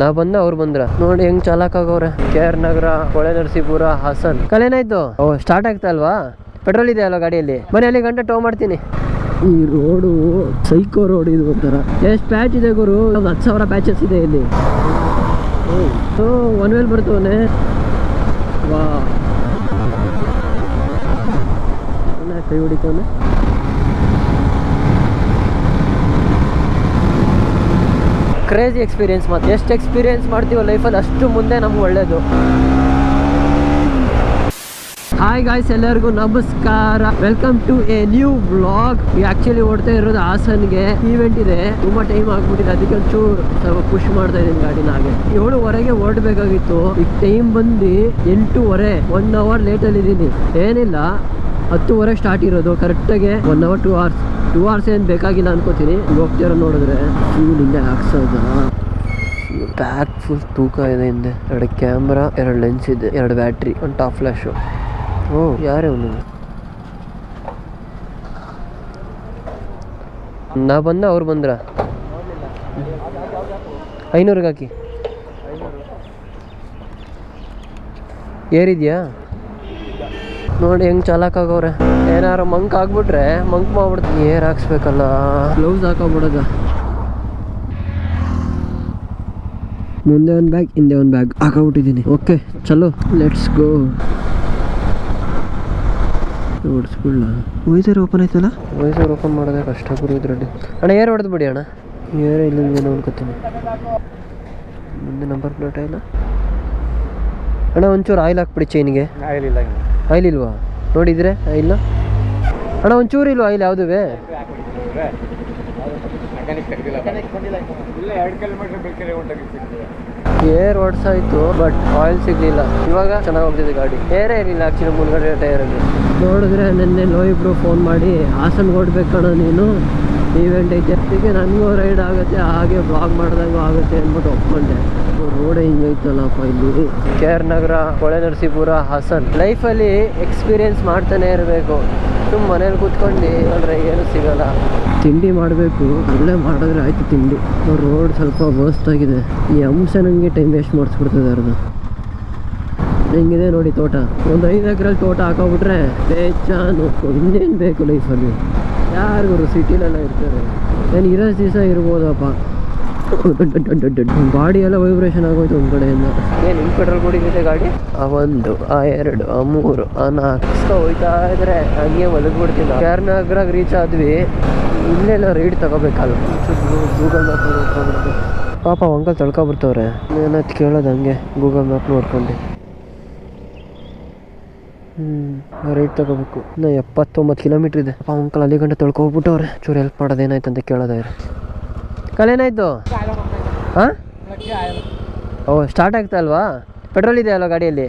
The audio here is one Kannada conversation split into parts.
ನಾ ಬಂದ, ಅವ್ರು ಬಂದ್ರ. ನೋಡಿ ಹೆಂಗ್ ಚಾಲಕ್ ಆಗವ್ರೆ. K R Nagar Hole Narasipura, Hassan. ಕಲೇನಾಯ್ತು ಓ ಸ್ಟಾರ್ಟ್ ಆಗ್ತಾ ಅಲ್ವಾ? ಪೆಟ್ರೋಲ್ ಇದೆ ಅಲ್ವಾ ಗಾಡಿಯಲ್ಲಿ? ಮನೆ ಅಲ್ಲಿ ಗಂಟೆ ಟೋ ಮಾಡ್ತೀನಿ. ಈ ರೋಡು ಸೈಕೋ ರೋಡ್ ಇದು ಒಂಥರ. ಎಷ್ಟು ಪ್ಯಾಚ್ ಇದೆ ಗುರು? ಹತ್ತು ಸಾವಿರ ಪ್ಯಾಚಸ್ ಇದೆ ಇಲ್ಲಿ. ಒನ್ ವೇಲ್ ಬರ್ತವನೆ ವಾ ಕೈ ಹೊಡಿತವನೆ ಕ್ರೇಜಿ ಎಕ್ಸ್ಪೀರಿಯನ್ಸ್ ಮತ್ತೆ ಎಷ್ಟು ಎಕ್ಸ್ಪೀರಿಯೆನ್ಸ್ ಮಾಡ್ತೀವೋ ಲೈಫಲ್ಲಿ ಅಷ್ಟು ಮುಂದೆ ನಮ್ಗೆ ಒಳ್ಳೆಯದು ಹಾಯ್ ಗಾಯ್ಸ್ ಎಲ್ಲರಿಗೂ ನಮಸ್ಕಾರ. Welcome to a new blog actually ಓಡ್ತಾ ಇರೋದು ಹಾಸನ್ಗೆ. ಈವೆಂಟ್ ಇದೆ. ತುಂಬಾ ಟೈಮ್ ಆಗ್ಬಿಟ್ಟಿದೆ. ಅದಕ್ಕೆ ಒಂಚೂರು ಸ್ವಲ್ಪ ಪುಷ್ ಮಾಡ್ತಾ ಇದ್ದೀನಿ ಗಾಡಿನ ಹಾಗೆ. ಏಳುವರೆಗೆ ಓಡಬೇಕಾಗಿತ್ತು. ಈಗ ಟೈಮ್ ಬಂದು ಎಂಟೂವರೆ ಒನ್ ಅವರ್ ಲೇಟಲ್ಲಿ ಇದ್ದೀನಿ ಏನಿಲ್ಲ. ಹತ್ತುವರೆ ಸ್ಟಾರ್ಟ್ ಇರೋದು. ಕರೆಕ್ಟಾಗಿ one hour two hours two hours ಏನು ಬೇಕಾಗಿಲ್ಲ ಅನ್ಕೋತೀನಿ. ಹೋಗ್ತಿರೋ ನೋಡಿದ್ರೆ ಫ್ಯೂಲ್ ಹಿಂದೆ ಹಾಕ್ಸೋದ. ಬ್ಯಾಗ್ ಫುಲ್ ತೂಕ ಇದೆ ಹಿಂದೆ. ಎರಡು ಕ್ಯಾಮ್ರಾ ಎರಡು ಲೆನ್ಸ್ ಇದೆ, ಎರಡು ಬ್ಯಾಟ್ರಿ ಒಂದು ಟಾಪ್ ಫ್ಲ್ಯಾಶು ಓ, ಯಾರೇ ಅವನು ನಾ ಬಂದ, ಅವ್ರು ಬಂದ್ರ? ಐನೂರಿಗೆ ಹಾಕಿ ಏರಿದ್ಯಾ? ನೋಡಿ ಹೆಂಗ್ ಚಾಲಕ್ ಆಗವ್ರೆ. ಏನಾರು ಮಂಕ್ ಆಗ್ಬಿಟ್ರೆ ಮಂಕ್ ಮಾಡ್ಬಿಡ್ತೀನಿ ಏರ್ ಹಾಕ್ಸ್ಬೇಕಲ್ಲ. ಗ್ಲೌಸ್ ಹಾಕೋಬಿಡೋದ. ಮುಂದೆ ಒಂದು ಬ್ಯಾಗ್ ಹಿಂದೆ ಒಂದು ಬ್ಯಾಗ್ ಹಾಕೋಬಿಟ್ಟಿದ್ದೀನಿ ಓಕೆ ಚಲೋ. ಲೆಟ್ಸ್ ಗೋ ಓಡಿಸ್ಬಿಡ್ಲ. ವೈಸರ್ ಓಪನ್ ಆಯ್ತಲ್ಲ? ವೈಸರ್ ಓಪನ್ ಮಾಡೋದೇ ಕಷ್ಟ ಗುರು ಇದರಲ್ಲಿ. ಅಣ್ಣ ಏರ್ ಹೊಡೆದು ಬಿಡಿ ಅಣ್ಣ. ಏರ್ ಇಲ್ಲ ನೋಡ್ಕೋತೀನಿ. ಮುಂದೆ ನಂಬರ್ ಪ್ಲೇಟ್ ಇಲ್ಲ? ಅಣ್ಣ ಒಂಚೂರು ಆಯಿಲ್ ಹಾಕ್ಬಿಡಿ ಆಯಿಲ್ ಇಲ್ಲ ಆಯಿಲ್ ಇಲ್ವಾ? ನೋಡಿದ್ರೆ ಆಯಿಲ್ ಅಣ್ಣ, ಒಂಚೂರು ಇಲ್ವಾ ಆಯಿಲ್ ಯಾವುದುವೆ ಏರ್ ಓಡಿಸಾಯ್ತು ಬಟ್ ಆಯಿಲ್ ಸಿಗ್ಲಿಲ್ಲ. ಇವಾಗ ಚೆನ್ನಾಗಿ ಹೋಗ್ತಿದೆ ಗಾಡಿ. ಏರೇ ಇರಲಿಲ್ಲ ಆಕ್ಚುಲಿ ಮುಂದ್ಗಡೆ ಟೈರಲ್ಲಿ. ನೋಡಿದ್ರೆ ನಿನ್ನೆ ಲೋ ಇಬ್ರು ಫೋನ್ ಮಾಡಿ, ಹಾಸನ್ಗೆ ಓಡ್ಬೇಕು ಕಣ ನೀನು. ಈವೆಂಟ್ ಅದಕ್ಕೆ ನನಗೂ ರೈಡ್ ಆಗುತ್ತೆ, ಹಾಗೆ ಬ್ಲಾಗ್ ಮಾಡ್ದಂಗೂ ಆಗುತ್ತೆ ಅಂದ್ಬಿಟ್ಟು ಒಪ್ಕೊಂಡೆ. ರೋಡ್ ಹಿಂಗೈತಲ್ಲಪ್ಪ ಇಲ್ಲಿ ಕೆ ಆರ್ ನಗರ ಹೊಳೆ ನರಸೀಪುರ, ಹಾಸನ್. ಲೈಫಲ್ಲಿ ಎಕ್ಸ್ಪೀರಿಯೆನ್ಸ್ ಮಾಡ್ತಾನೆ ಇರಬೇಕು. ಸುಮ್ಮ ಮನೇಲಿ ಕೂತ್ಕೊಂಡು ಅಂದರೆ ಏನು ಸಿಗಲ್ಲ. ತಿಂಡಿ ಮಾಡಬೇಕು. ಅಲ್ಲೇ ಮಾಡಿದ್ರೆ ಆಯ್ತು ತಿಂಡಿ. ರೋಡ್ ಸ್ವಲ್ಪ ವರ್ಸ್ಟ್ ಆಗಿದೆ. ಈ ಅಂಶ ನನಗೆ ಟೈಮ್ ವೇಸ್ಟ್ ಮಾಡಿಸ್ಬಿಡ್ತದೆ ಅರ್ಧ. ಹೆಂಗಿದೆ ನೋಡಿ ತೋಟ. ಒಂದು ಐದು ಎಕರೆ ತೋಟ ಹಾಕೋಬಿಟ್ರೆ ಬೇಜಾನು. ಇನ್ನೇನು ಬೇಕು ಲೈಫಲ್ಲಿ ಯಾರಿಗೂ ಸಿಟಿಲೆಲ್ಲ ಇರ್ತಾರೆ? ನಾನು ಇರೋ ದಿವಸ ಇರ್ಬೋದಪ್ಪ. ಬಾಡಿ ಎಲ್ಲ ವೈಬ್ರೇಷನ್ ಆಗೋಯ್ತು ಒಂದು ಕಡೆಯಿಂದ. ಏನು ಹಿಂಗೆ ಪೆಟ್ರೋಲ್ ಕೊಡಿದೆ ಗಾಡಿ? ಆ ಒಂದು ಆ ಎರಡು ಆ ಮೂರು ಆ ನಾಲ್ಕು. ಹೋಯ್ತಾ ಇದ್ರೆ ಹಂಗೆ ಮಲಗ್ಬಿಡ್ತಿಲ್ಲ ಕ್ಯಾರ್ನಾಗ್ರಾಗ ರೀಚ್ ಆದ್ವಿ ಇಲ್ಲೆಲ್ಲ ರೈಡ್ ತಗೋಬೇಕಲ್ಲ. ಗೂಗಲ್ ಮ್ಯಾಪ್ ನೋಡ್ಕೊಂಡ್ಬಿಡ್ತು ಪಾಪ ಅಂಕಲ್ ತಳ್ಕೊಬಿಡ್ತವ್ರೆ. ಏನಂತ ಕೇಳೋದು ಹಂಗೆ. ಗೂಗಲ್ ಮ್ಯಾಪ್ ನೋಡ್ಕೊಂಡು. ಹ್ಞೂ ರೈಟ್ ತಗೋಬೇಕು. ಇನ್ನು ಎಪ್ಪತ್ತೊಂಬತ್ತು ಕಿಲೋಮೀಟ್ರ್ ಇದೆ. ಅಪ್ಪ ಅಂಕಲ್ ಅಲ್ಲಿ ಗಂಟೆ ತೊಳ್ಕೊಬಿಟ್ಟವ್ರೆ ಚೂರು ಹೆಲ್ಪ್ ಮಾಡೋದು ಏನಾಯ್ತು ಅಂತ ಕೇಳೋದಾಯ್ರು ಕಲೇನಾಯ್ತು ಹಾಂ ಓ ಸ್ಟಾರ್ಟ್ ಆಗ್ತಾ ಅಲ್ವಾ ಪೆಟ್ರೋಲ್ ಇದೆ ಅಲ್ವಾ ಗಾಡಿಯಲ್ಲಿ?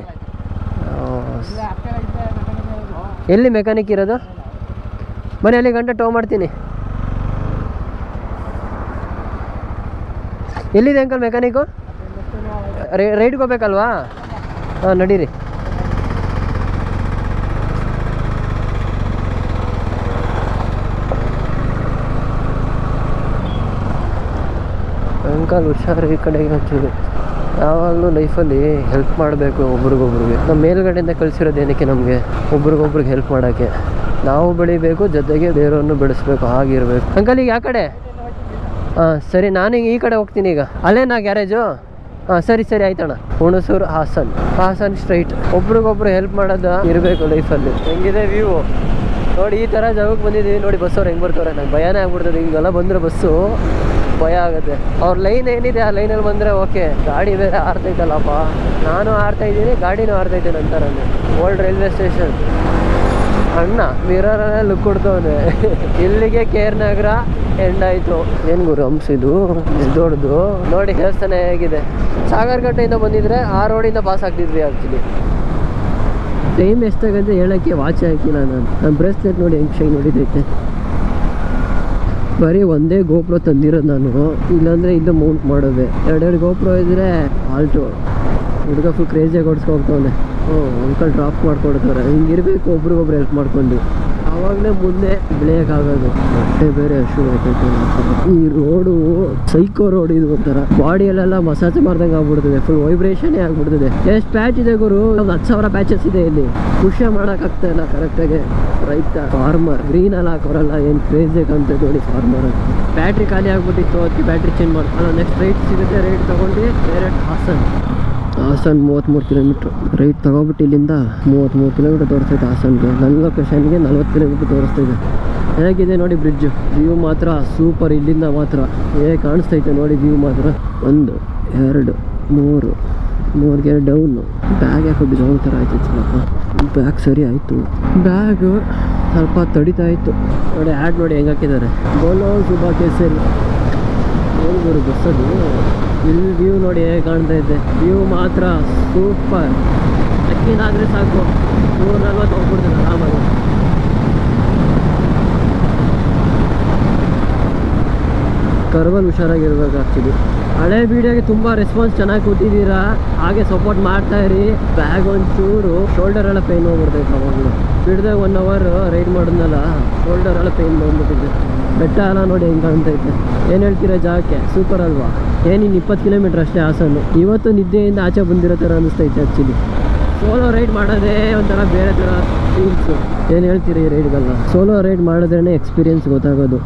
ಎಲ್ಲಿ ಮೆಕ್ಯಾನಿಕ್ ಇರೋದು? ಮನೆಯಲ್ಲಿ ಗಂಟೆ ಟೋ ಮಾಡ್ತೀನಿ. ಎಲ್ಲಿದೆ ಅಂಕಲ್ ಮೆಕ್ಯಾನಿಕು ರೈಡ್ಗೆ ಹೋಗ್ಬೇಕಲ್ವಾ? ಹಾಂ, ನಡೀರಿ. ಅಂಕಲ್ ಹುಷಾರು ಈ ಕಡೆಗೆ ಅಂತಿದ್ರು ಯಾವಾಗಲೂ ಲೈಫಲ್ಲಿ ಹೆಲ್ಪ್ ಮಾಡಬೇಕು ಒಬ್ರಿಗೊಬ್ರಿಗೆ. ನಮ್ಮ ಮೇಲ್ಗಡೆಯಿಂದ ಕಳಿಸಿರೋದು ಏನಕ್ಕೆ ನಮಗೆ? ಒಬ್ರಿಗೊಬ್ರಿಗೆ ಹೆಲ್ಪ್ ಮಾಡೋಕ್ಕೆ. ನಾವು ಬೆಳಿಬೇಕು, ಜೊತೆಗೆ ಬೇರೆಯವ್ರನ್ನು ಬೆಳೆಸ್ಬೇಕು, ಹಾಗಿರ್ಬೇಕು. ಅಂಕಲ್, ಈಗ ಯಾವ ಕಡೆ? ಹಾಂ ಸರಿ ನಾನೀಗ ಈ ಕಡೆ ಹೋಗ್ತೀನಿ ಈಗ. ಅಲ್ಲೇನಾ ಗ್ಯಾರೇಜು? ಹಾಂ ಸರಿ ಸರಿ, ಆಯ್ತಣ್ಣ. ಹುಣಸೂರು ಹಾಸನ್. ಹಾಸನ್ ಸ್ಟ್ರೈಟ್ ಒಬ್ರಿಗೊಬ್ರು ಹೆಲ್ಪ್ ಮಾಡೋದು ಇರಬೇಕು ಲೈಫಲ್ಲಿ ಹೆಂಗಿದೆ ವ್ಯೂ ನೋಡಿ, ಈ ಥರ ಜಾಗಕ್ಕೆ ಬಂದಿದ್ದೀವಿ ನೋಡಿ ಬಸ್ಸವ್ರು ಹೆಂಗೆ ಬರ್ತವ್ರೆ ನಂಗೆ ಭಯನೇ ಆಗ್ಬಿಡ್ತದೆ. ಹಿಂಗೆಲ್ಲ ಬಂದರೆ ಬಸ್ಸು ಭಯ ಆಗುತ್ತೆ. ಅವ್ರ ಲೈನ್ ಏನಿದೆ, ಆ ಲೈನಲ್ಲಿ ಬಂದರೆ, ಓಕೆ, ಗಾಡಿ ಬೇರೆ ಆರ್ತೈತಲ್ಲಪ್ಪ ನಾನು ಆಡ್ತಾ ಇದ್ದೀನಿ, ಗಾಡಿನೂ ಆಡ್ತೈತೆ ನಂತರ ಓಲ್ಡ್ ರೈಲ್ವೆ ಸ್ಟೇಷನ್ ಅಣ್ಣ ಮಿರರಲ್ಲೇ ಲುಕ್ ಕೊಡ್ತವನೆ. ಇಲ್ಲಿಗೆ ಕೇರ್ ನಗರ ಎಂಡ್ ಆಯಿತು. ಏನು ಗುರು ಹಂಸಿದ್ದು ದೊಡ್ಡದು? ನೋಡಿ, ದೇವಸ್ಥಾನ ಹೇಗಿದೆ. ಸಾಗರಕಟ್ಟೆಯಿಂದ ಬಂದಿದ್ರೆ ಆ ರೋಡಿಂದ ಪಾಸ್ ಆಗ್ತಿದ್ವಿ ಆಕ್ಚುಲಿ ಟೈಮ್ ಎಷ್ಟಾಗಂತ ಹೇಳೋಕ್ಕೆ ವಾಚ್ ಹಾಕಿಲ್ಲ ನಾನು. ನಾನು ಬ್ರೇಸ್ಲೆಟ್ ನೋಡಿ, ಹೆಂಗೆ ಶೈನ್ ಹೊಡಿತೈತೆ. ಬರೀ ಒಂದೇ ಗೋಪುರ ತಂದಿರೋದು ನಾನು. ಇಲ್ಲಾಂದ್ರೆ ಇಲ್ಲ ಮೌಂಟ್ ಮಾಡೋದೆ. ಎರಡೆರಡು ಗೋಪುರ ಇದ್ರೆ ಆಲ್ಟು ಹುಡುಗ ಫುಲ್ ಕ್ರೇಜಿಯಾಗಿ ಓಡಿಸ್ಕೊ ಹೋಗ್ತಾವನೆ. ಹ್ಞೂ ಅಂಕಲ್ ಡ್ರಾಪ್ ಮಾಡ್ಕೊಡ್ತಾರೆ. ಹಿಂಗಿರ್ಬೇಕು, ಒಬ್ರಿಗೊಬ್ರು ಹೆಲ್ಪ್ ಮಾಡ್ಕೊಂಡು. ಆವಾಗಲೇ ಮುಂದೆ ಬೆಳೆಯೋಕ್ಕಾಗೋದು ಬಟ್ಟೆ ಬೇರೆ ಆಗ್ತೈತೆ ಈ ರೋಡು ಸೈಕೋ ರೋಡ್ ಇದು ಒಂಥರ. ಬಾಡಿಯಲ್ಲೆಲ್ಲ ಮಸಾಜ್ ಮಾಡ್ದಂಗೆ ಆಗ್ಬಿಡ್ತದೆ. ಫುಲ್ ವೈಬ್ರೇಷನೇ ಆಗ್ಬಿಡ್ತದೆ. ಎಷ್ಟು ಪ್ಯಾಚ್ ಇದೆ ಗುರು. ಒಂದು ಹತ್ತು ಸಾವಿರ ಪ್ಯಾಚಸ್ ಇದೆ ಇಲ್ಲಿ. ಖುಷಿ ಮಾಡೋಕ್ಕಾಗ್ತಾ ಇಲ್ಲ ಕರೆಕ್ಟಾಗಿ ರೈತ ಫಾರ್ಮರ್ ಗ್ರೀನ್ ಅಲ್ಲಿ ಹಾಕೋರಲ್ಲ. ಏನು ಕ್ರೇಜ್ ಅಂತ ನೋಡಿ ಫಾರ್ಮರ್ ಬ್ಯಾಟ್ರಿ ಖಾಲಿ ಆಗ್ಬಿಟ್ಟಿತ್ತು. ಅದಕ್ಕೆ ಬ್ಯಾಟ್ರಿ ಚೇಂಜ್ ಮಾಡ್ಕೊಳ್ಳೋ ನೆಕ್ಸ್ಟ್ ರೈಟ್ ಸಿಗುತ್ತೆ. ರೇಟ್ ತೊಗೊಂಡು ಡೈರೆಕ್ಟ್ ಹಾಸನ್. ಹಾಸನ್ ಮೂವತ್ತ್ಮೂರು ಕಿಲೋಮೀಟ್ರ್. ರೈಟ್ ತಗೊಬಿಟ್ಟು ಇಲ್ಲಿಂದ ಮೂವತ್ತ್ಮೂರು ಕಿಲೋಮೀಟ್ರ್ ತೋರಿಸ್ತೈತೆ ಹಾಸನ್ಗೆ. ನನ್ನ ಲೊಕೇಶನ್ಗೆ ನಲ್ವತ್ತು ಕಿಲೋಮೀಟ್ರ್ ಇದೆ. ಹೇಗಿದೆ ನೋಡಿ ಬ್ರಿಡ್ಜ್? ವ್ಯೂ ಮಾತ್ರ ಸೂಪರ್ ಇಲ್ಲಿಂದ ಮಾತ್ರ. ಹೇಗೆ ಕಾಣಿಸ್ತೈತೆ ನೋಡಿ ವ್ಯೂ ಮಾತ್ರ. ಒಂದು, ಎರಡು, ಮೂರು, ಮೂರಿಗೆ ಡೌನು. ಬ್ಯಾಗ್ ಯಾಕೆ ಡೌನ್ ಥರ ಆಯ್ತು ಸ್ವಲ್ಪ ಬ್ಯಾಗ್ ಸರಿ ಆಯಿತು. ಬ್ಯಾಗು ಸ್ವಲ್ಪ ತಡಿತಾ ಇತ್ತು. ನೋಡಿ, ಆ್ಯಡ್ ನೋಡಿ ಹೆಂಗೆ ಹಾಕಿದ್ದಾರೆ. ಬೋಲೋ ಶುಭ ಕೇಸರಿ. ಬಸ್ಸದು? ಇಲ್ಲಿ ವ್ಯೂ ನೋಡಿ ಹೇಗೆ ಕಾಣ್ತಾ ಇದೆ. ವ್ಯೂ ಮಾತ್ರ ಸೂಪರ್ ಅಕ್ಕಿನಾದರೆ ಸಾಕು. ನೂರ ನಲ್ವತ್ತು ಹೋಗ್ಬಿಡ್ತೀನಿ ಆರಾಮಾಗಿ. ಕರ್ವಲ್ಲಿ ಹುಷಾರಾಗಿರ್ಬೇಕು ಆ್ಯಕ್ಚುಲಿ ಹಳೆ ವೀಡಿಯೋಗೆ ತುಂಬ ರೆಸ್ಪಾನ್ಸ್ ಚೆನ್ನಾಗಿ ಕೊಟ್ಟಿದ್ದೀರಾ? ಹಾಗೆ ಸಪೋರ್ಟ್ ಮಾಡ್ತಾ ಇರಿ. ಬ್ಯಾಗ್ ಒಂಚೂರು ಶೋಲ್ಡರ್ ಎಲ್ಲ ಪೇನ್ ಹೋಗ್ಬಿಡ್ತೈತೆ ಅವಾಗಲೂ. ಬಿಡದೆ ಒನ್ ಅವರ್ ರೈಡ್ ಮಾಡಿದ್ನಲ್ಲ ಶೋಲ್ಡರ್ ಎಲ್ಲ ಪೇನ್ ಬಂದ್ಬಿಟ್ಟಿದೆ. ಬೆಟ್ಟ ಎಲ್ಲ ನೋಡಿ ಹೆಂಗೆ ಕಾಣ್ತೈತೆ. ಏನು ಹೇಳ್ತೀರಾ ಜಾಗಕ್ಕೆ ಸೂಪರ್ ಅಲ್ವಾ? ಏನಿನ್ನು ಇಪ್ಪತ್ತು ಕಿಲೋಮೀಟ್ರ್ ಅಷ್ಟೇ ಆಸನು ಇವತ್ತು ನಿದ್ದೆಯಿಂದ ಆಚೆ ಬಂದಿರೋ ಥರ ಅನಿಸ್ತೈತೆ ಆ್ಯಕ್ಚುಲಿ ಸೋಲೋ ರೈಡ್ ಮಾಡೋದೇ ಒಂಥರ ಬೇರೆ ಥರ ಫೀಲ್ಸು ಏನು ಹೇಳ್ತೀರಿ ಈ ರೈಡ್ಗೆಲ್ಲ ಸೋಲೋ ರೈಡ್ ಮಾಡಿದ್ರೇ ಎಕ್ಸ್ಪೀರಿಯನ್ಸ್ ಗೊತ್ತಾಗೋದು.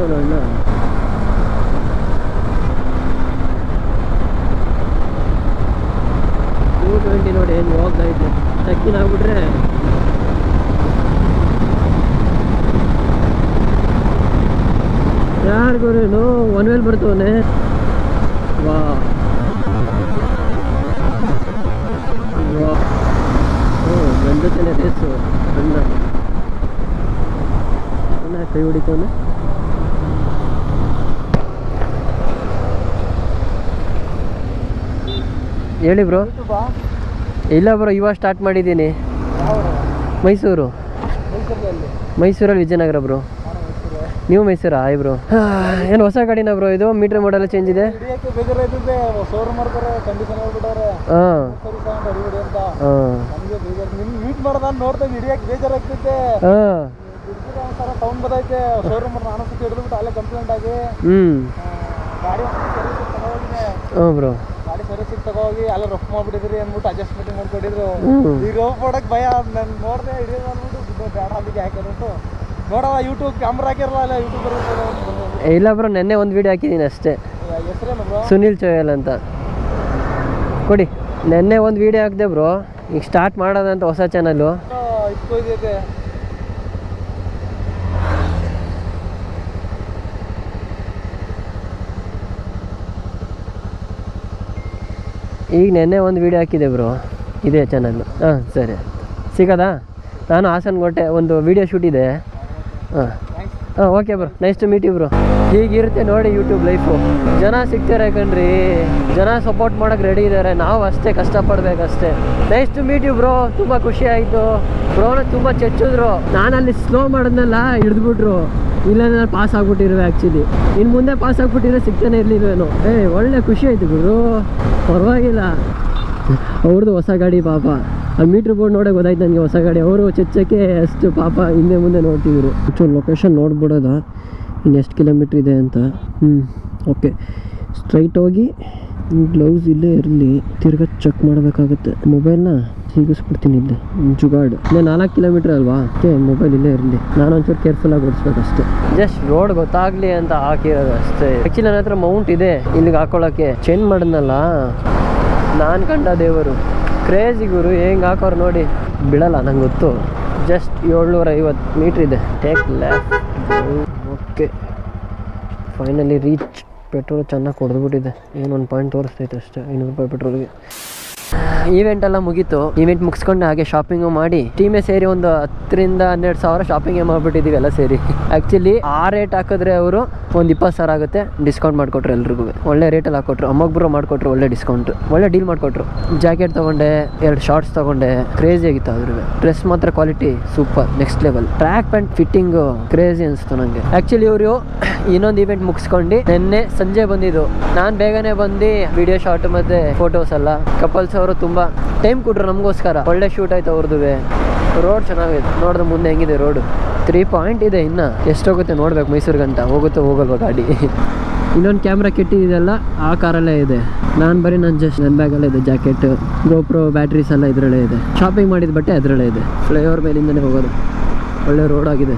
ಅಣ್ಣ ಟೂ ಟ್ವೆಂಟಿ ನೋಡಿ ಏನು ಹೋಗ್ತಾ ಇದ್ದೆ. ಟಕ್ಕಿನ ಆಗ್ಬಿಟ್ರೆ. ಯಾರು ಗುರುನು ಒನ್ ವೇಲ್ ಬರ್ತವನೆ? ವಾ. ಓ ಜೊತೆನೆ ರೇಸು. ಗಂಡ ಕೈ ಹೊಡಿತವನೆ? ಹೇಳಿ ಬ್ರೋ ಇಲ್ಲ ಬ್ರೋ ಇವಾಗ ಸ್ಟಾರ್ಟ್ ಮಾಡಿದ್ದೀನಿ. ಮೈಸೂರು. ಮೈಸೂರಲ್ಲಿ? ವಿಜಯನಗರ ಬ್ರೋ ನೀವು ಮೈಸೂರ? ಆಯ್ ಬ್ರೋ ಏನು ಹೊಸ ಗಾಡಿನ ಬ್ರೋ ಇದು? ಮೀಟ್ರ್ ಮಾಡೆಲ್ಲ ಚೇಂಜ್ ಇದೆ? ಹಾಂ. ಹಾಂ. ಸೌಂಡ್ ಬದೈತೆ. ಶೋರೂಮ್ ನಾನು ಸುತ್ತಿ ಹಿಡಿದ್ಬಿಟ್ಟು ಅಲ್ಲೇ ಕಂಪ್ಲೇಂಟ್ ಆಗಿ. ಹ್ಞೂ ಗಾಡಿ ಹ್ಞೂ ಬ್ರೋ. ಗಾಡಿ ಸರ್ವಿಸ್ ತಗೋಗಿ ಅಲ್ಲೇ ರಫ್ ಮಾಡ್ಬಿಟ್ಟಿದ್ರಿ ಅಂದ್ಬಿಟ್ಟು ಅಡ್ಜಸ್ಟ್ಮೆಂಟ್ ಮಾಡ್ಕೊಟ್ಟಿದ್ರು ಈಗ ಹೋಗ್ಬಿಡಕ್ ಭಯ ನಾನು ನೋಡಿದೆ ಹಿಡಿಯೋದು ಅಂದ್ಬಿಟ್ಟು ಬಿಟ್ಟು ಬೇಡ ಅದಕ್ಕೆ ಹಾಕಿದ್ಬಿಟ್ಟು ನೋಡವ ಯೂಟ್ಯೂಬ್ ಕ್ಯಾಮ್ರಾ ಹಾಕಿರಲ್ಲ ಅಲ್ಲ ಯೂಟ್ಯೂಬರ್ ಇಲ್ಲ ಬ್ರೋ ನೆನ್ನೆ ಒಂದು ವಿಡಿಯೋ ಹಾಕಿದ್ದೀನಿ ಅಷ್ಟೇ. ಸುನಿಲ್ ಚೋಯಲ್ ಅಂತ. ಕೊಡಿ ನೆನ್ನೆ ಒಂದು ವಿಡಿಯೋ ಹಾಕಿದೆ ಬ್ರೋ. ಈಗ ಸ್ಟಾರ್ಟ್ ಮಾಡೋದಂತ ಹೊಸ ಚಾನಲ್ಲು ಈಗ ನೆನ್ನೆ ಒಂದು ವೀಡಿಯೋ ಹಾಕಿದೆ ಬ್ರೋ ಇದೇ ಚಾನಲ್ಲು ಹಾಂ, ಸರಿ. ಸಿಗೋದಾ? ನಾನು ಹಾಸನಗೋಟೆ ಒಂದು ವೀಡಿಯೋ ಶೂಟ್ ಇದೆ. ಹಾಂ. ಹಾಂ okay bro nice to meet bro ಹೀಗಿರುತ್ತೆ ನೋಡಿ ಯೂಟ್ಯೂಬ್ ಲೈಫು ಜನ ಸಿಗ್ತಾರೆ ಕಣ್ರಿ. ಜನ ಸಪೋರ್ಟ್ ಮಾಡೋಕೆ ರೆಡಿ ಇದ್ದಾರೆ ನಾವು ಅಷ್ಟೇ ಕಷ್ಟಪಡಬೇಕಷ್ಟೇ. Nice to meet you bro ತುಂಬ ಖುಷಿ ಆಯಿತು. ಬ್ರೋನ ತುಂಬ ಚೆಚ್ಚಿದ್ರು. ನಾನಲ್ಲಿ ಸ್ಲೋ ಮಾಡಿದ್ನಲ್ಲ, ಹಿಡಿದ್ಬಿಟ್ರು. ಇಲ್ಲ ನಾನು ಪಾಸ್ ಆಗ್ಬಿಟ್ಟಿರುವೆ ಆ್ಯಕ್ಚುಲಿ ಇನ್ನು ಮುಂದೆ ಪಾಸ್ ಆಗ್ಬಿಟ್ಟಿದ್ರೆ ಸಿಗ್ತಾನೆ ಇರಲಿಲ್ವೇನೋ? ಏ, ಒಳ್ಳೆ ಖುಷಿ ಆಯಿತು ಗುರು. ಪರವಾಗಿಲ್ಲ. ಅವ್ರದ್ದು ಹೊಸ ಗಾಡಿ ಪಾಪ. ಆ ಮೀಟ್ರ್ ಬೋರ್ಡ್ ನೋಡೇ ಗೊತ್ತಾಯ್ತು ನನಗೆ ಹೊಸ ಗಾಡಿ. ಅವರು ಚಚ್ಚಕ್ಕೆ ಅಷ್ಟು ಪಾಪ ಹಿಂದೆ ಮುಂದೆ ನೋಡ್ತಿದ್ರು. ಚೂರು ಲೊಕೇಶನ್ ನೋಡ್ಬಿಡೋದಾ? ಇನ್ನು ಎಷ್ಟು ಕಿಲೋಮೀಟ್ರ್ ಇದೆ ಅಂತ? ಹ್ಞೂ ಓಕೆ ಸ್ಟ್ರೈಟ್ ಹೋಗಿ ಗ್ಲೌಸ್ ಇಲ್ಲೇ ಇರಲಿ, ತಿರ್ಗಾ ಚೆಕ್ ಮಾಡಬೇಕಾಗುತ್ತೆ. ಮೊಬೈಲ್ನ ಸಿಗಿಸ್ಬಿಡ್ತೀನಿ ಇಲ್ಲಿ ಜುಗಾಡ್. ಇಲ್ಲೇ ನಾಲ್ಕು ಕಿಲೋಮೀಟರ್ ಅಲ್ವಾ? ಓಕೆ ಮೊಬೈಲ್ ಇಲ್ಲೇ ಇರಲಿ. ನಾನು ಒಂಚೂರು ಕೇರ್ಫುಲ್ ಆಗಿ ಅಷ್ಟೇ ಜಸ್ಟ್ ರೋಡ್ ಗೊತ್ತಾಗ್ಲಿ ಅಂತ ಹಾಕಿರೋದು ಅಷ್ಟೇ. ಆ್ಯಕ್ಚುಲಿ ನನ್ನ ಹತ್ರ ಮೌಂಟ್ ಇದೆ, ಇಲ್ಲಿಗೆ ಹಾಕೊಳ್ಳೋಕ್ಕೆ ಚೇಂಜ್ ಮಾಡಿದ್ನಲ್ಲ? ನಾನು ಕಂಡ ದೇವರು. ಕ್ರೇಜಿ ಗುರು, ಹೆಂಗೆ ಹಾಕೋರು ನೋಡಿ. ಬಿಡಲ್ಲ, ನಂಗೆ ಗೊತ್ತು. ಜಸ್ಟ್ ಏಳ್ನೂರ ಐವತ್ತು ಮೀಟ್ರ್ ಇದೆ. Take lap okay finally reach petrol ಚೆನ್ನಾಗಿ ಹೊಡೆದ್ಬಿಟ್ಟಿದೆ ಏನು ಒಂದು ಪಾಯಿಂಟ್ ತೋರಿಸ್ತೈತೆ ಅಷ್ಟೇ ಐನೂರು ರೂಪಾಯಿ ಪೆಟ್ರೋಲ್ಗೆ. ಈವೆಂಟ್ ಎಲ್ಲ ಮುಗೀತು. ಈವೆಂಟ್ ಮುಗಿಸ್ಕೊಂಡು ಹಾಗೆ ಶಾಪಿಂಗು ಮಾಡಿ ಟೀಮೆ ಸೇರಿ ಒಂದು ಹತ್ತರಿಂದ ಹನ್ನೆರಡು ಸಾವಿರ ಶಾಪಿಂಗ್ ಮಾಡ್ಬಿಟ್ಟಿದ್ದೀವಿ ಎಲ್ಲ ಸೇರಿ. ಆ್ಯಕ್ಚುಲಿ ಆ ರೇಟ್ ಹಾಕಿದ್ರೆ ಅವರು ಒಂದು ಇಪ್ಪತ್ತು ಸಾವಿರ ಆಗುತ್ತೆ ಡಿಸ್ಕೌಂಟ್ ಮಾಡಿಕೊಟ್ರು ಎಲ್ರಿಗೂ. ಒಳ್ಳೆ ರೇಟಲ್ಲಿ ಹಾಕೊಟ್ರು. ಅಮ್ಮೊಬ್ಬರು ಮಾಡಿಕೊಟ್ರು ಒಳ್ಳೆ ಡಿಸ್ಕೌಂಟ್ ಒಳ್ಳೆ ಡೀಲ್ ಮಾಡಿಕೊಟ್ರು. ಜಾಕೆಟ್ ತೊಗೊಂಡೆ, ಎರಡು ಶಾರ್ಟ್ಸ್ ತೊಗೊಂಡೆ. ಕ್ರೇಜಿ ಆಗಿತ್ತು ಅದ್ರ ಡ್ರೆಸ್ ಮಾತ್ರ quality super next level track pant fitting crazy ಅನಿಸ್ತು ನನಗೆ ಆ್ಯಕ್ಚುಲಿ ಇವರು ಇನ್ನೊಂದು ಇವೆಂಟ್ ಮುಗಿಸ್ಕೊಂಡು ನಿನ್ನೆ ಸಂಜೆ ಬಂದಿದ್ದು. ನಾನು ಬೇಗನೆ ಬಂದು ವಿಡಿಯೋ ಶಾರ್ಟ್ ಮತ್ತೆ ಫೋಟೋಸ್ ಎಲ್ಲ ಕಪಲ್ಸ್ ಅವರು ತುಂಬ ಟೈಮ್ ಕೊಟ್ರು ನಮಗೋಸ್ಕರ. ಒಳ್ಳೆ ಶೂಟ್ ಆಯ್ತು ಅವ್ರದ್ದು ರೋಡ್ ಚೆನ್ನಾಗಿದೆ ನೋಡಿದ್ರೆ ಮುಂದೆ ಹೆಂಗಿದೆ ರೋಡು ತ್ರೀ ಪಾಯಿಂಟ್ ಇದೆ ಇನ್ನು. ಎಷ್ಟೋಗುತ್ತೆ ನೋಡ್ಬೇಕು ಮೈಸೂರು ಗಂಟ ಹೋಗುತ್ತೆ ಹೋಗಲ್ವ ಗಾಡಿ? ಇನ್ನೊಂದು ಕ್ಯಾಮ್ರಾ ಕಿಟ್ ಇದೆಲ್ಲ ಆ ಕಾರಲ್ಲೇ ಇದೆ. ನಾನು ಬರೀ ನನ್ನ ಜಸ್ಟ್ ನನ್ನ ಬ್ಯಾಗಲ್ಲೇ ಇದೆ. ಜಾಕೆಟ್ ಗೋಪ್ರೋ ಬ್ಯಾಟ್ರೀಸ್ ಎಲ್ಲ ಇದರಲ್ಲೇ ಇದೆ. ಶಾಪಿಂಗ್ ಮಾಡಿದ ಬಟ್ಟೆ ಅದರಲ್ಲೇ ಇದೆ. ಫ್ಲೈಓವರ್ ಮೇಲಿಂದನೇ ಹೋಗೋದು. ಒಳ್ಳೆ ರೋಡ್ ಆಗಿದೆ.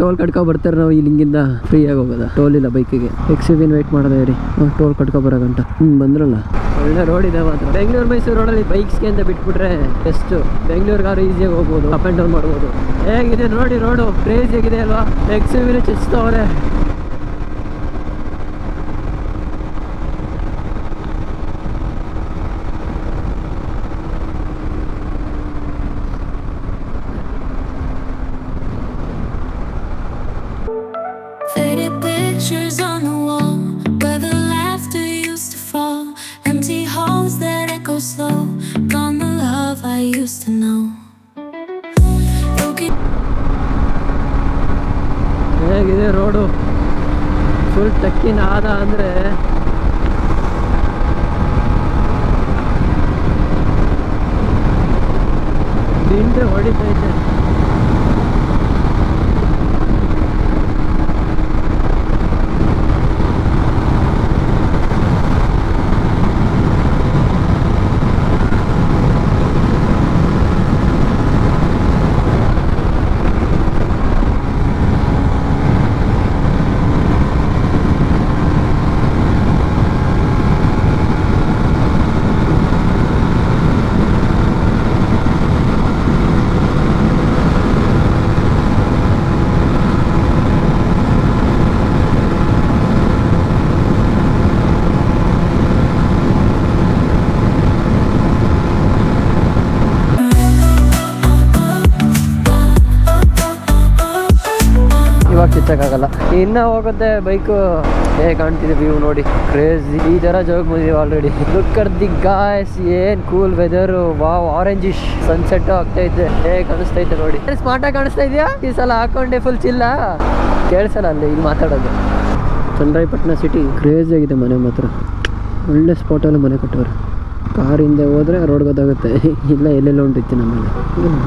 ಟೋಲ್ ಕಟ್ಕೊ ಬರ್ತಾರೆ ನಾವು ಇಲ್ಲಿಂದ ಫ್ರೀ ಫ್ರೀಯಾಗಿ ಹೋಗೋದ? ಟೋಲ್ ಇಲ್ಲ ಬೈಕಿಗೆ. ಎಕ್ಸಿಬಿನ್ ವೇಟ್ ಮಾಡಿದೆ ರೀ ಟೋಲ್ ಕಟ್ಕೊ ಬರೋ ಗಂಟ ಹ್ಞೂ ಬಂದ್ರಲ್ಲ? ಒಳ್ಳೆ ರೋಡ್ ಇದೆ ಮಾತ್ರ. ಬೆಂಗಳೂರು ಮೈಸೂರು ರೋಡಲ್ಲಿ ಬೈಕ್ಸ್ಗೆ ಅಂತ ಬಿಟ್ಬಿಟ್ರೆ ಎಷ್ಟು ಬೆಂಗಳೂರಿಗಾರು ಈಸಿಯಾಗಿ ಹೋಗ್ಬೋದು ಅಪ್ ಆ್ಯಂಡ್ ಡೌನ್ ಮಾಡ್ಬೋದು. ಹೇಗಿದೆ ನೋಡಿ ರೋಡು ಕ್ರೇಜ್ ಆಗಿದೆ ಅಲ್ವಾ? ಎಕ್ಸಿಬಿನ್ ಚಿಚ್ತವ್ರೆ ಇವಾಗ ಇನ್ನೂ ಹೋಗುತ್ತೆ ಬೈಕು ಹೇಗೆ ಕಾಣ್ತಿದೆ ವ್ಯೂ ನೋಡಿ. ಕ್ರೇಜಿ ಈ ಥರ ಜೋಗ್ ಬಂದಿದ್ದೀವಿ already look at the guys ಏನ್ cool weather wow orangish sunset ಆಗ್ತೈತೆ ಹೇಗೆ ಕಾಣಿಸ್ತೈತೆ ನೋಡಿ. ಸ್ಮಾರ್ಟ್ ಆಗಿ ಕಾಣಿಸ್ತಾ ಇದೆಯಾ? ಈ ಸಲ ಹಾಕೊಂಡೆ ಫುಲ್ ಚಿಲ್ಲ ಕೇಳಿಸಲ್ಲ ಅಲ್ಲಿ, ಇಲ್ಲಿ ಮಾತಾಡೋದು. ಚನ್ನರಾಯಪಟ್ಟಣ ಸಿಟಿ ಕ್ರೇಜ್ ಆಗಿದೆ ಮನೆ ಮಾತ್ರ. ಒಳ್ಳೆ ಸ್ಪಾಟಲ್ಲಿ ಮನೆ ಕಟ್ಟವ್ರೆ. ಕಾರಿಂದ ಹೋದ್ರೆ ರೋಡ್ ಗೊತ್ತಾಗುತ್ತೆ. ಇಲ್ಲ, ಎಲ್ಲೆಲ್ಲ ಹೊಂಟಿತ್ತು ನಮ್ಮಲ್ಲಿ.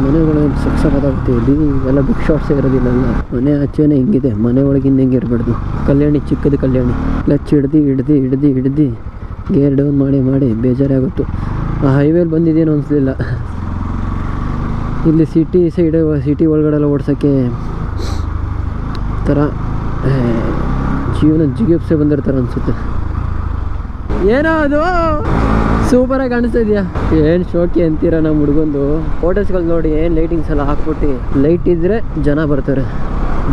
ಮನೆಗಳು ಮನೆಗಳು ಗೊತ್ತಾಗುತ್ತೆ ಇಲ್ಲಿ ಎಲ್ಲ ಬಿಗ್ ಶಾಟ್ಸ್ ಇರೋದಿಲ್ಲ ಮನೆ ಆಚೆನೇ ಹಿಂಗಿದೆ. ಮನೆ ಒಳಗಿಂದ ಹಿಂಗೆ ಇರಬಾರ್ದು? ಕಲ್ಯಾಣಿ, ಚಿಕ್ಕದು ಕಲ್ಯಾಣಿ. ಕ್ಲಚ್ ಹಿಡ್ದು ಹಿಡ್ದು ಹಿಡ್ದು ಹಿಡ್ದು ಗೇರ್ ಡೌನ್ ಮಾಡಿ ಮಾಡಿ, ಬೇಜಾರಾಗುತ್ತು. ಆ ಹೈವೇಲಿ ಬಂದಿದ್ದೇನು ಅನಿಸ್ಲಿಲ್ಲ. ಇಲ್ಲಿ ಸಿಟಿ ಸೈಡ್ ಸಿಟಿ ಒಳಗಡೆ ಓಡ್ಸೋಕ್ಕೆ ಥರ ಜೀವನ ಜಿಗುಪ್ಸೆ ಬಂದಿರ್ತಾರೆ ಅನಿಸುತ್ತೆ. ಏನೋ ಅದು ಸೂಪರಾಗಿ ಕಾಣಿಸ್ತಾ ಏನು ಶೋಕಿ ಅಂತೀರ ನಮ್ಮ ಹುಡುಗಂದು? ಫೋಟೋಸ್ಗಳು ನೋಡಿ ಏನು ಲೈಟಿಂಗ್ಸ್ ಎಲ್ಲ ಹಾಕ್ಬಿಟ್ಟು. ಲೈಟ್ ಇದ್ರೆ ಜನ ಬರ್ತಾರೆ.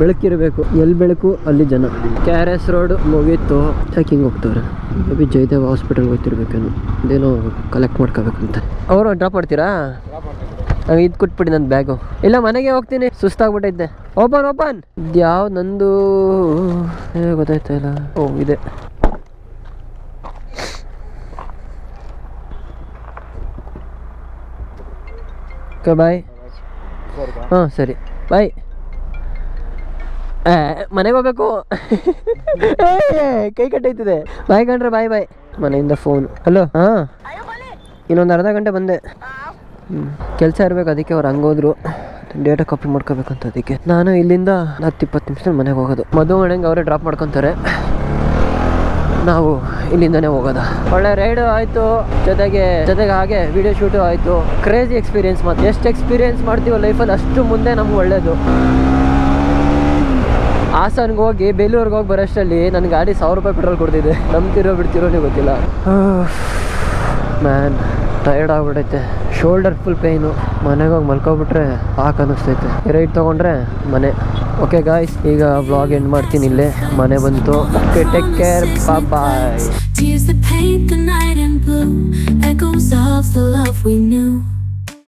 ಬೆಳಕಿರಬೇಕು. ಎಲ್ಲಿ ಬೆಳಕು, ಅಲ್ಲಿ ಜನ. ಕೆ ಆರ್ ಎಸ್ ರೋಡ್ ಮುಗೀತು. ಚೆಕಿಂಗ್ ಹೋಗ್ತಾರೆ? ಮೇ ಬಿ ಜಯದೇವ್ ಹಾಸ್ಪಿಟಲ್ಗೆ ಹೋಗ್ತಿರ್ಬೇಕೇನು ಇದೇನೋ ಕಲೆಕ್ಟ್ ಮಾಡ್ಕೋಬೇಕಂತ. ಅವರು ಡ್ರಾಪ್ ಮಾಡ್ತೀರಾ? ಇದು ಕೊಟ್ಬಿಡಿ ನನ್ನ ಬ್ಯಾಗು ಇಲ್ಲ, ಮನೆಗೆ ಹೋಗ್ತೀನಿ. ಸುಸ್ತಾಗ್ಬಿಟ್ಟೈತೆ. ಓಪನ್ ಓಪನ್ ಯಾವ ನಂದು? ಗೊತ್ತಾಯ್ತಾ ಇಲ್ಲ. ಓ, ಇದೆ. ಓಕೆ ಬಾಯ್ ಹಾಂ ಸರಿ. ಬಾಯ್ ಮನೆಗೆ ಹೋಗ್ಬೇಕು? ಕೈ ಕಟ್ಟೈತಿದೆ. ಬಾಯ್ ಕಂಡ್ರೆ ಬಾಯ್ ಬಾಯ್ ಮನೆಯಿಂದ ಫೋನ್ ಹಲೋ ಹಾಂ. ಇನ್ನೊಂದು ಅರ್ಧ ಗಂಟೆ ಬಂದೆ. ಕೆಲಸ ಇರಬೇಕು ಅದಕ್ಕೆ ಅವ್ರು ಹಂಗೋದ್ರು. ಡೇಟಾ ಕಾಪಿ ಮಾಡ್ಕೋಬೇಕಂತ ಅದಕ್ಕೆ. ನಾನು ಇಲ್ಲಿಂದ ಹತ್ತು ಇಪ್ಪತ್ತು ನಿಮಿಷದಲ್ಲಿ ಮನೆಗೆ ಹೋಗೋದು. ಮದುವೆ ಮನೆಗೆ ಅವರೇ ಡ್ರಾಪ್ ಮಾಡ್ಕೊತಾರೆ. ನಾವು ಇಲ್ಲಿಂದನೇ ಹೋಗೋದ. ಒಳ್ಳೆ ರೈಡು ಆಯಿತು, ಜೊತೆಗೆ ಜೊತೆಗೆ ಹಾಗೆ ವಿಡಿಯೋ ಶೂಟು ಆಯಿತು. ಕ್ರೇಜಿ ಎಕ್ಸ್ಪೀರಿಯನ್ಸ್ ಮತ್ತೆ ಎಷ್ಟು ಎಕ್ಸ್ಪೀರಿಯನ್ಸ್ ಮಾಡ್ತೀವೋ ಲೈಫಲ್ಲಿ ಅಷ್ಟು ಮುಂದೆ ನಮ್ಗೆ ಒಳ್ಳೇದು. ಹಾಸನ್ಗೆ ಹೋಗಿ ಬೇಲೂರಿಗೆ ಹೋಗಿ ಬರೋಷ್ಟರಲ್ಲಿ ನನ್ನ ಗಾಡಿ ಸಾವಿರ ರೂಪಾಯಿ ಪೆಟ್ರೋಲ್ ಕೊಡ್ತಿದೆ. ನಂಬ್ತಿರೋ ಬಿಡ್ತಿರೋ ಗೊತ್ತಿಲ್ಲ. ಮ್ಯಾನ್ ಟಯರ್ಡ್ ಆಗ್ಬಿಟ್ಟೈತೆ ಶೋಲ್ಡರ್ ಫುಲ್ ಪೇಯ್ನು ಮನೆಗೆ ಹೋಗಿ ಮಲ್ಕೊಬಿಟ್ರೆ ಸಾಕು ಅನ್ನಿಸ್ತೈತೆ ರೈಟ್ ತೊಗೊಂಡ್ರೆ ಮನೆ. ಓಕೆ ಗಾಯ್ಸ್ ಈಗ ವ್ಲಾಗ್ ಎಂಡ್ ಮಾಡ್ತೀನಿ ಇಲ್ಲೇ ಮನೆ ಬಂತು okay take care bye Tears that paint the night in blue, echoes of the love we knew.